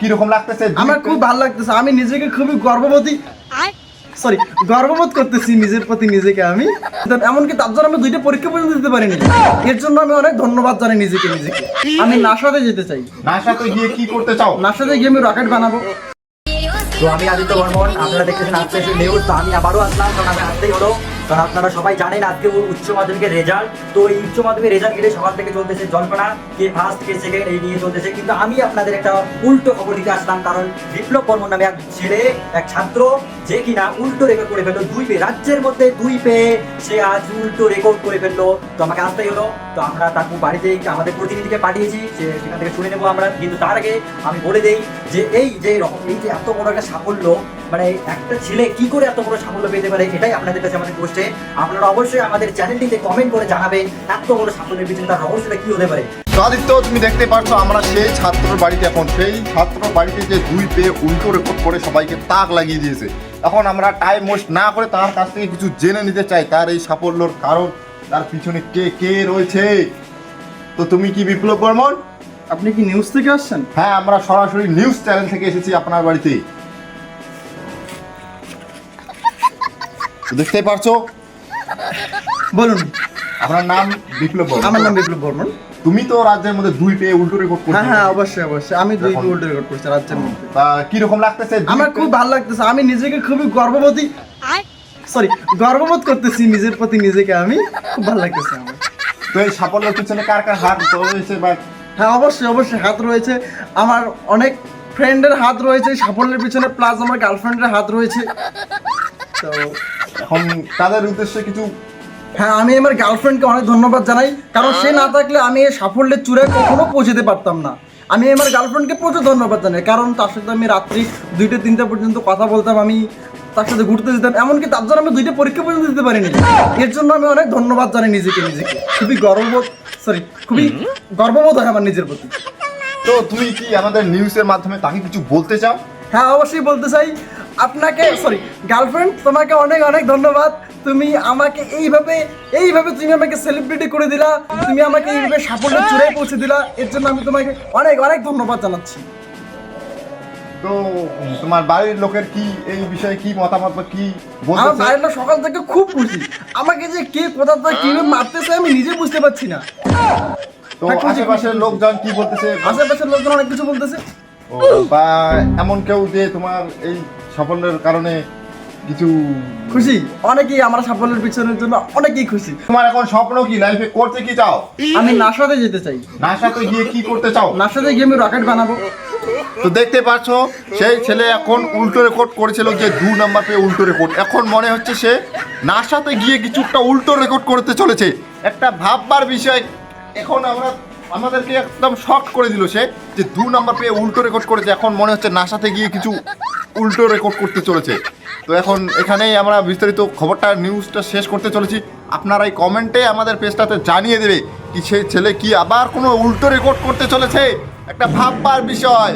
কীরকম লাগতেছে? আমার খুব ভালো লাগতেছে। আমি নিজেকে খুবই গর্ববতী সরি গর্ববোধ করতেছি নিজের প্রতি নিজেকে আমি। এমনকি তার জন্য আমি দুইটা পরীক্ষা পর্যন্ত দিতে পারিনি। এর জন্য আমি অনেক ধন্যবাদ জানাই নিজেকে নিজেকে। আমি নাসাতে যেতে চাই। নাসাতে গিয়ে কি করতে চাও? নাসাতে গিয়ে আমি রকেট বানাবো। তো আমি আদিত্য বর্মন আপনারা দেখতেছেন আজকে নিউজ তো আমি আবারও আসলাম। কারণ আমি আসতেই হলো। কারণ আপনারা সবাই জানেন আজকে উচ্চ মাধ্যমিকের রেজাল্ট তো এই উচ্চ মাধ্যমিক রেজাল্ট গেলে সকাল থেকে চলতেছে জল্পনা, কে ফার্স্ট কে সেকেন্ড এই নিয়ে চলতেছে। কিন্তু আমি আপনাদের একটা উল্টো খবর দিতে আসলাম, কারণ বিপ্লব বর্মন নামে এক ছেলে, এক ছাত্র যে কিনা উল্টো রেকর্ড করে ফেলল দুই পে, রাজ্যের মধ্যে দুই পেয়ে সে আজ উল্টো রেকর্ড করে ফেলল। তো আমাকে আসতেই হলো। তো আমরা তাকে বাড়িতে আমাদের প্রতিনিধিকে পাঠিয়েছি যে সেখান থেকে শুনে নেব আমরা। কিন্তু তার আগে আমি বলে দেই যে এই যে এই যে এত বড় একটা সাফল্য মানে একটা ছেলে কি করে এত বড় সাফল্য পেতে পারে, এটাই আপনাদের কাছে আমাদের কোশ্চে আপনারা অবশ্যই আমাদের চ্যানেলটিতে কমেন্ট করে জানাবেন এত বড় সাফল্যের পিছনে তার রহস্যটা কি হতে পারে। আদিত্য তুমি দেখতে পাচ্ছ আমরা সেই ছাত্রর বাড়িতে এখন সেই ছাত্রর বাড়িতে যে দুই পেয়ে উল্টো রেকর্ড করে সবাইকে তাক লাগিয়ে দিয়েছে। এখন আমরা টাইম ওয়েস্ট না করে তার কাছ থেকে কিছু জেনে নিতে চাই তার এই সাফল্যর কারণ তার পিছনে কে কে রয়েছে? তো তুমি কি বিপ্লব বর্মন? আপনি কি নিউজ থেকে আসছেন? হ্যাঁ আমরা সরাসরি নিউজ চ্যানেল থেকে এসেছি আপনার বাড়িতে। দেখতে পারছ? বলুন। আপনার নাম বিপ্লব বর্মন। আমার নাম বিপ্লব বর্মন। তুমি তো রাজ্যের মধ্যে দুই পেয়ে উল্টো রেকর্ড হ্যাঁ করছ। হ্যাঁ অবশ্যই অবশ্যই। আমি দুই এখন- উল্টো রেকর্ড করছি রাজ্যের মধ্যে। তা কীরকম লাগতেছে? আমার পেয়ে- খুব ভালো লাগতেছে। আমি নিজেকে খুবই গর্ববতী সরি গর্ববোধ করতেছি নিজের প্রতি নিজেকে আমি। খুব ভালো লাগতেছে আমার। তো এই সাফল্যের পিছনে কার কার হাত রয়েছে বা হ্যাঁ অবশ্যই অবশ্যই হাত রয়েছে। আমার অনেক ফ্রেন্ডের হাত রয়েছে। সাফল্যের পিছনে প্লাস আমার গার্লফ্রেন্ডের হাত রয়েছে। তো এখন তাদের উদ্দেশ্যে কিছু হ্যাঁ আমি আমার গার্লফ্রেন্ডকে অনেক ধন্যবাদ জানাই। কারণ সে না থাকলে আমি এই সাফল্যের চূড়ায় কখনো পৌঁছতে পারতাম না। আমি আমার গার্লফ্রেন্ডকে প্রচুর ধন্যবাদ জানাই কারণ তার সাথে আমি রাত্রি দুইটা তিনটা পর্যন্ত কথা বলতাম আমি তার সাথে ঘুরতে যেতাম এমনকি তার জন্য আমি দুইটা পরীক্ষা পর্যন্ত দিতে পারিনি। এর জন্য আমি অনেক ধন্যবাদ জানাই নিজেকে নিজেকে। খুবই গর্ববোধ সরি খুবই গর্ববোধ হয় আমার নিজের প্রতি। তো তুমি কি আমাদের নিউজের মাধ্যমে তাকে কিছু বলতে চাও? হ্যাঁ অবশ্যই বলতে চাই। আপনাকে সরি গার্লফ্রেন্ড তোমাকে অনেক অনেক ধন্যবাদ। তুমি আমাকে এইভাবে এইভাবে তুমি আমাকে সেলিব্রিটি করে দিলা। তুমি আমাকে এইভাবে সাফল্যের চূড়ায় পৌঁছে দিলা। এর জন্য আমি তোমাকে অনেক অনেক ধন্যবাদ জানাচ্ছি। তো তোমার বাড়ির লোকের কি এই বিষয়ে কি মতামত বা কি আমার বাড়ির লোক সকাল থেকে খুব খুশি। আমাকে যে কে কোথা থেকে কীভাবে মারতেছে আমি নিজে বুঝতে পারছি না। তো আশেপাশের লোকজন কি বলতেছে? আশেপাশের লোকজন অনেক কিছু বলতেছে। বা এমন কেউ যে তোমার এই সাফল্যের কারণে কিছু খুশি? অনেকেই আমার সাফল্যের পিছনের জন্য অনেকেই খুশি। তোমার এখন স্বপ্ন কি? লাইফে করতে কি চাও? আমি নাসাতে যেতে চাই। নাসাতে গিয়ে কি করতে চাও? নাসাতে গিয়ে আমি রকেট বানাবো। তো দেখতে পাচ্ছ সেই ছেলে এখন উল্টো রেকর্ড করেছিল যে দু নাম্বার পেয়ে উল্টো রেকর্ড এখন মনে হচ্ছে সে নাসাতে গিয়ে কিছু একটা উল্টো রেকর্ড করতে চলেছে। একটা ভাববার বিষয় এখন আমরা আমাদেরকে একদম শক করে দিল সে যে দু নাম্বার পেয়ে উল্টো রেকর্ড করেছে। এখন মনে হচ্ছে নাসাতে গিয়ে কিছু উল্টো রেকর্ড করতে চলেছে। তো এখন এখানেই আমরা বিস্তারিত খবরটা নিউজটা শেষ করতে চলেছি। আপনারা এই কমেন্টে আমাদের পেজটাতে জানিয়ে দেবে কি সেই ছেলে কি আবার কোনো উল্টো রেকর্ড করতে চলেছে? একটা ভাববার বিষয়।